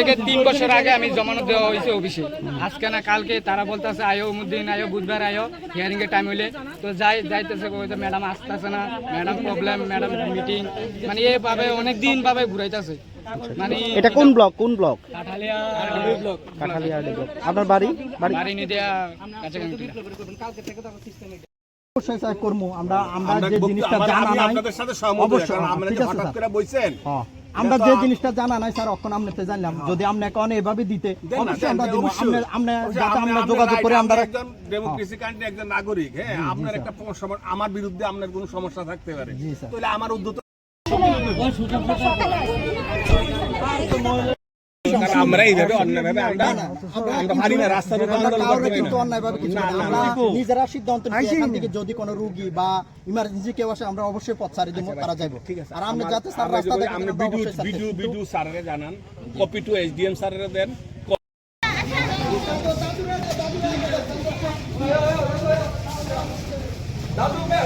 থেকে তিন বছর আগে আমি জমানত দেওয়া হয়েছে অফিসে। আজকে না কালকে তারা বলতেছে আয়ো মুদ্দিন আয়ো বুধবার আয়ো হিয়ারিং এর টাইম হইলে। তো যাই যাইতেছে ম্যাডাম আসতেছে না ম্যাডাম প্রবলেম ম্যাডাম মিটিং মানে এভাবে অনেক দিন ভাবে ঘুরাইতেছে। মানে এটা কোন ব্লক কোন block? Kathalia block Kathalia block. আপনার বাড়ি? বাড়ি? বাড়ি নিয়ে দেয়া কাছাকাছি অবশ্যই স্যার করব আমরা আমরা আমরা যে জিনিসটা জানা নাই আপনাদের সাথে সহমত অবশ্যই, কারণ আপনারা ঠিক যে হঠাৎ করে বলছেন হ্যাঁ, আমরা যে জিনিসটা জানা নাই স্যার অখন আমনেতে জানলাম। যদি আপনি এখন এভাবে দিতে অবশ্যই আমরা দিব। আমরা আমরা যাতে আমরা যোগাযোগ করে আপনি আমরা একজন ডেমোক্রেসি কান্ট্রি একজন নাগরিক হ্যাঁ আপনার একটা সমস্যা- আমার বিরুদ্ধে আপনার কোনো সমস্যা থাকতে পারে। তাহলে আমার উদ্যত আমরা এইভাবে অন্যায়ভাবে আমরা আমরা পারি না রাস্তার উপর আন্দোলন করতে কিন্তু অন্যায়ভাবে কিছু আমরা নিজেরা সিদ্ধান্ত নিই এখান থেকে যদি কোনো রোগী বা ইমার্জেন্সি কেউ আসে আমরা অবশ্যই পথ ছাড়িয়ে দেব তারা আছে আর আমরা যাতে স্যার রাস্তা দেখে আমরা ভিডিও ভিডিও ভিডিও স্যাররে জানান কপি টু এসডিএম স্যাররে দেন দাদু মে